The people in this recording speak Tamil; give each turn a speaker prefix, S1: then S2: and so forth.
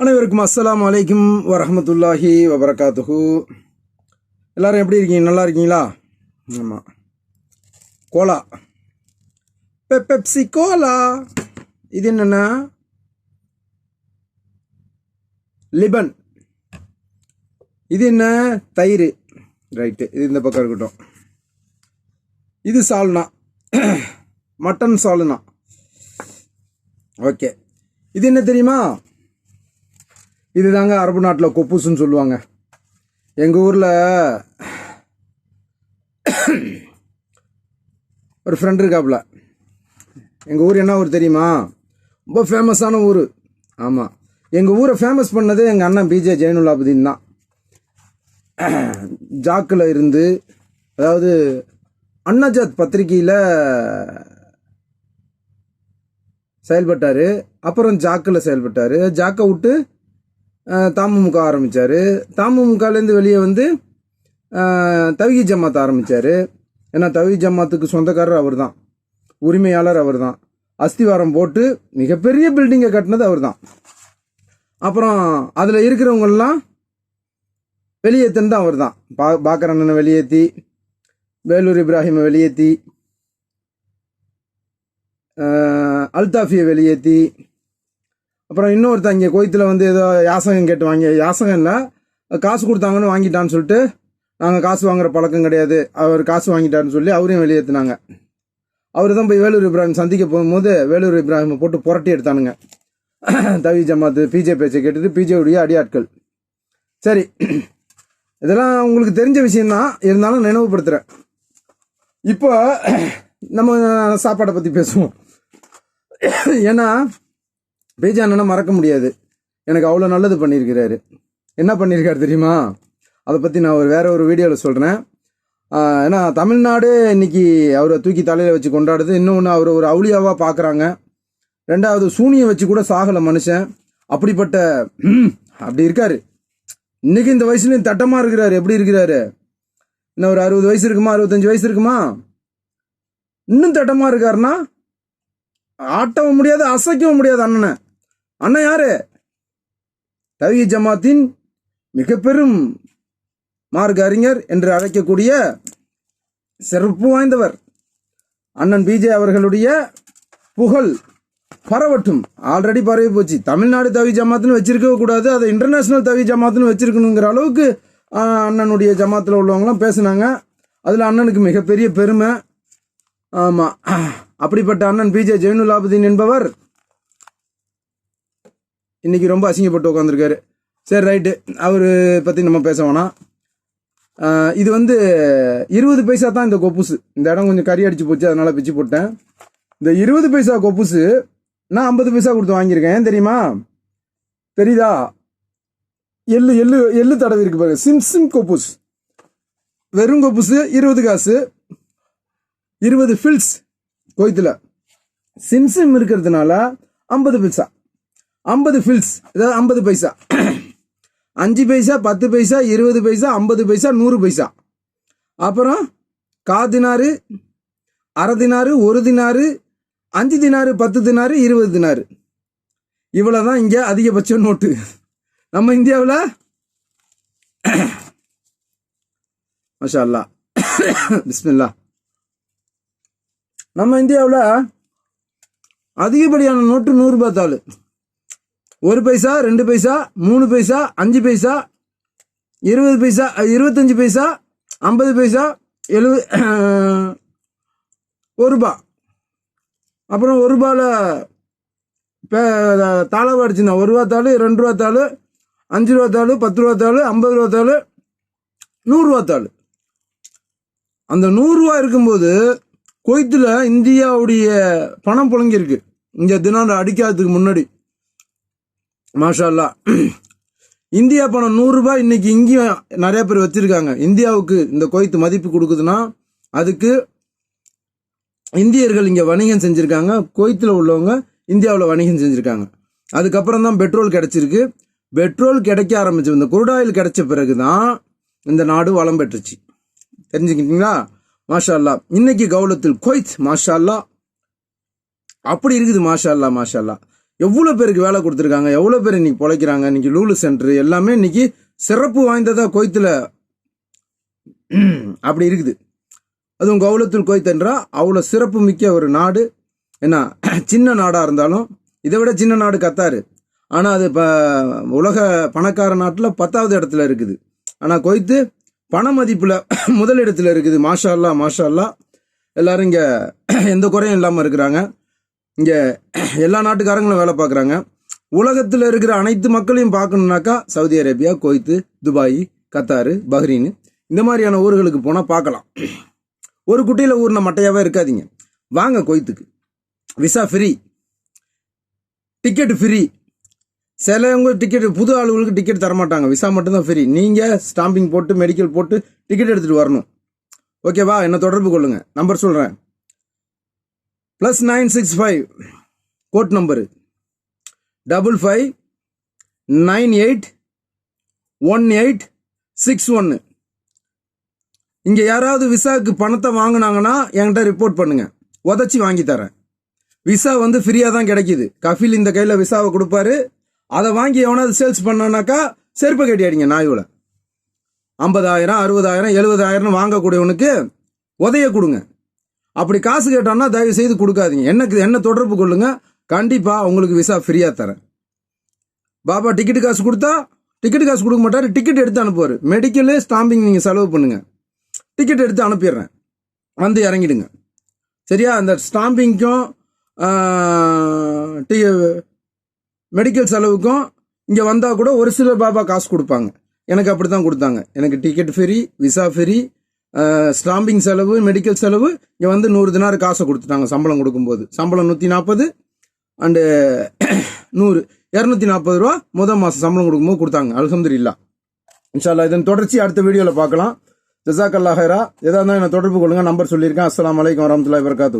S1: அனைவருக்கும் அஸ்லாம் வலைக்கம் வரமத்துல்லாஹி வபரகாத்துஹு எல்லோரும் எப்படி இருக்கீங்க நல்லா இருக்கீங்களா ஆமாம் கோலா பெ பெப்சி கோலா இது என்னென்னா லிபன் இது என்ன தயிர் ரைட்டு இது இந்த பக்கம் இருக்கட்டும் இது சால்னா மட்டன் சால்னா ஓகே இது என்ன தெரியுமா இது தாங்க அரபு நாட்டில் கொப்புசுன்னு சொல்லுவாங்க எங்கள் ஊரில் ஒரு ஃப்ரெண்ட் இருக்காப்புல எங்கள் ஊர் என்ன ஊர் தெரியுமா ரொம்ப ஃபேமஸான ஊர் ஆமாம் எங்கள் ஊரை ஃபேமஸ் பண்ணது எங்கள் அண்ணன் பிஜே ஜெயினுல்லாபுதீன் தான் ஜாக்கில் இருந்து அதாவது அண்ணாஜாத் பத்திரிகையில் செயல்பட்டார் அப்புறம் ஜாக்கில் செயல்பட்டார் ஜாக்கை விட்டு தமுமுக ஆரம்பித்தார் தமுமுகலேருந்து வெளியே வந்து தவிகி ஜமாத் ஆரம்பித்தார் ஏன்னா தவி ஜமாத்துக்கு சொந்தக்காரர் அவர் தான் உரிமையாளர் அவர் தான் அஸ்திவாரம் போட்டு மிகப்பெரிய பில்டிங்கை கட்டினது அவர் தான் அப்புறம் அதில் இருக்கிறவங்கெல்லாம் வெளியேற்றுன்னு தான் அவர் தான் பா பாக்கர் அண்ணனை வெளியேற்றி வேலூர் இப்ராஹிமை வெளியேற்றி அல்தாஃபியை வெளியேற்றி அப்புறம் இன்னொருத்தன் இங்கே கோயத்தில் வந்து ஏதோ யாசகம் கேட்டு வாங்கி யாசகம் இல்லை காசு கொடுத்தாங்கன்னு வாங்கிட்டான்னு சொல்லிட்டு நாங்கள் காசு வாங்குகிற பழக்கம் கிடையாது அவர் காசு வாங்கிட்டாருன்னு சொல்லி அவரையும் வெளியேற்றினாங்க அவர் தான் போய் வேலூர் இப்ராஹிம் சந்திக்க போகும்போது வேலூர் இப்ராஹிம் போட்டு புரட்டி எடுத்தானுங்க தவி ஜமாத்து பிஜே பேச்சை கேட்டுட்டு பிஜேவுடைய அடியாட்கள் சரி இதெல்லாம் உங்களுக்கு தெரிஞ்ச விஷயம்தான் இருந்தாலும் நினைவுபடுத்துகிறேன் இப்போ நம்ம சாப்பாடை பற்றி பேசுவோம் ஏன்னா பேஜா அண்ணனை மறக்க முடியாது எனக்கு அவ்வளோ நல்லது பண்ணியிருக்கிறாரு என்ன பண்ணியிருக்காரு தெரியுமா அதை பற்றி நான் ஒரு வேறு ஒரு வீடியோவில் சொல்கிறேன் ஏன்னா தமிழ்நாடு இன்றைக்கி அவரை தூக்கி தலையில் வச்சு கொண்டாடுது இன்னொன்று அவர் ஒரு அவுளியாவாக பார்க்குறாங்க ரெண்டாவது சூனியை வச்சு கூட சாகலை மனுஷன் அப்படிப்பட்ட அப்படி இருக்காரு இன்றைக்கி இந்த வயசுலேயும் தட்டமாக இருக்கிறாரு எப்படி இருக்கிறாரு இன்னும் ஒரு அறுபது வயசு இருக்குமா அறுபத்தஞ்சு வயசு இருக்குமா இன்னும் தட்டமாக இருக்காருன்னா ஆட்டவும் முடியாது அசைக்கவும் முடியாது அண்ணனை அண்ணா யாரு தவி ஜமாத்தின் மிக பெரும் மார்க் அறிஞர் என்று அழைக்கக்கூடிய சிறப்பு வாய்ந்தவர் அண்ணன் பிஜே அவர்களுடைய புகழ் பரவட்டும் ஆல்ரெடி பரவி போச்சு தமிழ்நாடு தவி ஜமாத்துன்னு வச்சிருக்கவே கூடாது அதை இன்டர்நேஷ்னல் தவி ஜமாத்துன்னு வச்சிருக்கணுங்கிற அளவுக்கு அண்ணனுடைய ஜமாத்தில் உள்ளவங்களாம் பேசினாங்க அதில் அண்ணனுக்கு மிகப்பெரிய பெருமை ஆமாம் அப்படிப்பட்ட அண்ணன் பிஜே ஜெயினுல் என்பவர் இன்றைக்கி ரொம்ப அசிங்கப்பட்டு உட்காந்துருக்காரு சரி ரைட்டு அவர் பற்றி நம்ம பேச வேணாம் இது வந்து இருபது பைசா தான் இந்த கொப்புசு இந்த இடம் கொஞ்சம் கறி அடிச்சு போச்சு அதனால் பிச்சு போட்டேன் இந்த இருபது பைசா கொப்புசு நான் ஐம்பது பைசா கொடுத்து வாங்கியிருக்கேன் ஏன் தெரியுமா தெரியுதா எள்ளு எள்ளு எள்ளு தடவி இருக்கு பாருங்க சிம் சிம் கொப்புஸ் வெறும் கொப்புசு இருபது காசு இருபது ஃபில்ஸ் கோயத்தில் சிம்சிம் இருக்கிறதுனால ஐம்பது பைசா ஐம்பது ஃபில்ஸ் அதாவது ஐம்பது பைசா அஞ்சு பைசா பத்து பைசா இருபது பைசா ஐம்பது பைசா நூறு பைசா அப்புறம் கா தினாறு அரை தினாறு ஒரு தினாறு அஞ்சு தினாறு பத்து தினாறு இருபது தினாறு இவ்வளோ தான் இங்கே அதிகபட்ச நோட்டு நம்ம இந்தியாவில் மஷா அல்லா பிஸ்மில்லா நம்ம இந்தியாவில் அதிகப்படியான நோட்டு நூறுரூபா தாள் ஒரு பைசா ரெண்டு பைசா மூணு பைசா அஞ்சு பைசா இருபது பைசா இருபத்தஞ்சி பைசா ஐம்பது பைசா எழுபது ஒரு ரூபா அப்புறம் ஒரு ரூபாவில் தாளாவாக அடிச்சுனா ஒரு ரூபா தாள் ரெண்டு ரூபா தாள் அஞ்சு ரூபா தாள் பத்து ரூபா தாள் ஐம்பது ரூபா தாள் நூறுரூவா தாள் அந்த நூறுரூவா இருக்கும்போது கொய்த்தில் இந்தியாவுடைய பணம் புழங்கியிருக்கு இங்கே தினம் அடிக்காததுக்கு முன்னாடி மாஷால்லா இந்தியா பணம் நூறுரூபா இன்னைக்கு இங்கேயும் நிறைய பேர் வச்சிருக்காங்க இந்தியாவுக்கு இந்த கோயத்து மதிப்பு கொடுக்குதுன்னா அதுக்கு இந்தியர்கள் இங்கே வணிகம் செஞ்சுருக்காங்க கோயத்தில் உள்ளவங்க இந்தியாவில் வணிகம் செஞ்சுருக்காங்க அதுக்கப்புறம் தான் பெட்ரோல் கிடச்சிருக்கு பெட்ரோல் கிடைக்க ஆரம்பிச்சு இந்த குருடாயில் கிடைச்ச பிறகு தான் இந்த நாடு வளம் பெற்றுச்சு தெரிஞ்சுக்கிட்டீங்களா மாஷால்லா இன்னைக்கு கௌலத்தில் கொய்த் மாஷால்லா அப்படி இருக்குது மாஷால்லா மாஷால்லா எவ்வளோ பேருக்கு வேலை கொடுத்துருக்காங்க எவ்வளோ பேர் இன்னைக்கு பிழைக்கிறாங்க இன்னைக்கு லூலு சென்டர் எல்லாமே இன்னைக்கு சிறப்பு வாய்ந்ததாக கோய்த்தில் அப்படி இருக்குது அதுவும் கௌலத்துள் கோய்த்தன்றா அவ்வளோ சிறப்பு மிக்க ஒரு நாடு என்ன சின்ன நாடாக இருந்தாலும் இதை விட சின்ன நாடு கத்தாரு ஆனால் அது இப்போ உலக பணக்கார நாட்டில் பத்தாவது இடத்துல இருக்குது ஆனால் கொய்த்து பண மதிப்பில் முதலிடத்தில் இருக்குது மாஷா அல்லா மாஷா அல்லா எல்லோரும் இங்கே எந்த குறையும் இல்லாமல் இருக்கிறாங்க இங்கே எல்லா நாட்டுக்காரங்களும் வேலை பார்க்குறாங்க உலகத்தில் இருக்கிற அனைத்து மக்களையும் பார்க்கணுன்னாக்கா Saudi Arabia Kuwait Dubai Qatar Bahrain இந்த மாதிரியான ஊர்களுக்கு போனால் பார்க்கலாம் ஒரு குட்டியில் ஊர்ன மட்டையாகவே இருக்காதிங்க வாங்க கொய்த்துக்கு விசா ஃப்ரீ டிக்கெட் ஃப்ரீ சிலவங்க டிக்கெட் புது ஆளுகளுக்கு டிக்கெட் தரமாட்டாங்க விசா மட்டும்தான் ஃப்ரீ நீங்கள் ஸ்டாம்பிங் போட்டு மெடிக்கல் போட்டு டிக்கெட் எடுத்துகிட்டு வரணும் ஓகேவா என்னை தொடர்பு கொள்ளுங்கள் நம்பர் சொல்கிறேன் plus nine six five code number double five nine eight one eight six ஒன்று இங்கே யாராவது விசாவுக்கு பணத்தை வாங்கினாங்கன்னா என்கிட்ட ரிப்போர்ட் பண்ணுங்கள் உதச்சி வாங்கி தரேன் விசா வந்து ஃப்ரீயாக தான் கிடைக்கிது கஃபில் இந்த கையில் விசாவை கொடுப்பாரு அதை வாங்கி எவனாவது சேல்ஸ் பண்ணனாக்கா செருப்பு கட்டியாடிங்க நாயுவில் ஐம்பதாயிரம் அறுபதாயிரம் எழுபதாயிரம்னு வாங்கக்கூடியவனுக்கு உதைய கொடுங்க அப்படி காசு கேட்டான்னா தயவு செய்து கொடுக்காதீங்க என்ன என்ன தொடர்பு கொள்ளுங்க கண்டிப்பாக உங்களுக்கு விசா ஃப்ரீயாக தரேன் பாபா டிக்கெட்டு காசு கொடுத்தா டிக்கெட் காசு கொடுக்க மாட்டார் டிக்கெட் எடுத்து அனுப்புவார் மெடிக்கலு ஸ்டாம்பிங் நீங்கள் செலவு பண்ணுங்கள் டிக்கெட் எடுத்து அனுப்பிடுறேன் வந்து இறங்கிடுங்க சரியா அந்த ஸ்டாம்பிங்க்கும் டி மெடிக்கல் செலவுக்கும் இங்கே வந்தால் கூட ஒரு சில பாபா காசு கொடுப்பாங்க எனக்கு அப்படி தான் கொடுத்தாங்க எனக்கு ticket free visa free stamping செலவு மெடிக்கல் செலவு இங்கே வந்து நூறு தினார் காசை கொடுத்துட்டாங்க சம்பளம் கொடுக்கும்போது சம்பளம் நூற்றி நாற்பது அண்டு நூறு இரநூத்தி நாற்பது ரூபா முதல் மாதம் சம்பளம் கொடுக்கும்போது கொடுத்தாங்க அலகம்து இல்லா இன்ஷால்லா இதன் தொடர்ச்சி அடுத்த வீடியோவில் பார்க்கலாம் ஜசாக் அல்லாஹரா எதாக இருந்தால் என்னை தொடர்பு கொள்ளுங்கள் நம்பர் சொல்லியிருக்கேன் அஸ்லாம் வலைக்கம் வரமத்துல வர்காத்து